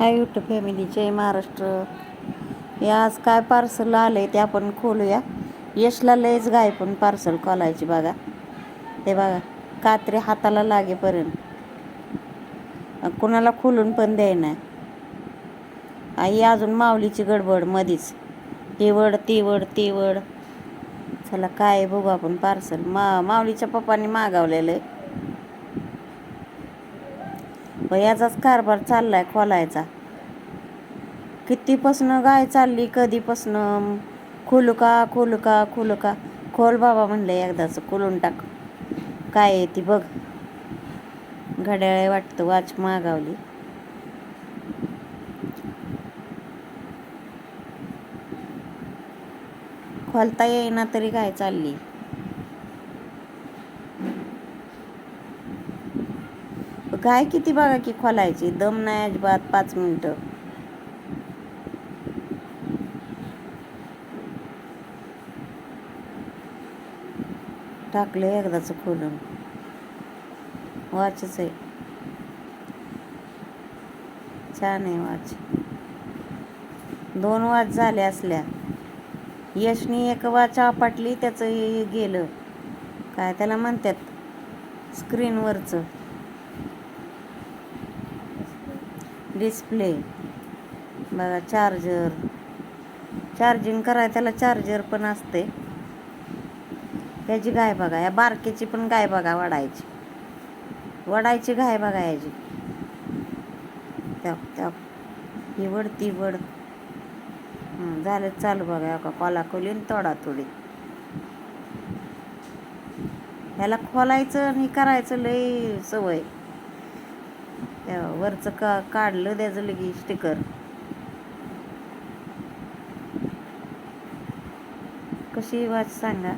हाय YouTube family जय महाराष्ट्र. हे आज काय पार्सल आलं आहे ते आपण खोलूया. यशला लयच गाय पण पार्सल खोलायची बघा. ते बघा कात्री हाताला लागेपर्यंत कुणाला खोलून पण द्यायना आई अजून माऊलीची गडबड मधीच. ही वड ती वड ती वड. चला काय बघू आपण पार्सल मा माऊलीच्या पप्पांनी मागवलेलं आहे व याचाच कारभार चाललाय खोलायचा. कितीपासनं गाय चालली कधीपासनं खोलू का खोलू का खोलू का खोल बाबा म्हणलं एकदाच खोलून टाक. काय आहे ती बघ. घड्याळे वाटतं वाच मागावली. खोलता येईना तरी काय चालली. गाय किती बघा की खोलायची? दम नाही अजिबात पाच मिनटं. टाकलं एकदाच खोलून. वाचच आहे. छान आहे वाच. दोन वाच झाल्या असल्या. यशनी एक वाच आपटली त्याचं हे गेलं. काय त्याला म्हणतात? स्क्रीनवरचं. डिस्प्ले बघा चार्जर चार्जिंग कराय त्याला चार्जर पण असते. याची गाय बघा या बारकेची पण गाय बघा वडायची. वडायची गाय बघा याची त्या त्या ही वड. ती वड झालं चालू बघा का कोला खोली आणि तोडा थोडी ह्याला खोलायचं आणि करायचं लई सवय. त्या वरचं का काढलं त्याचं लगी स्टिकर कशी वाच सांगा.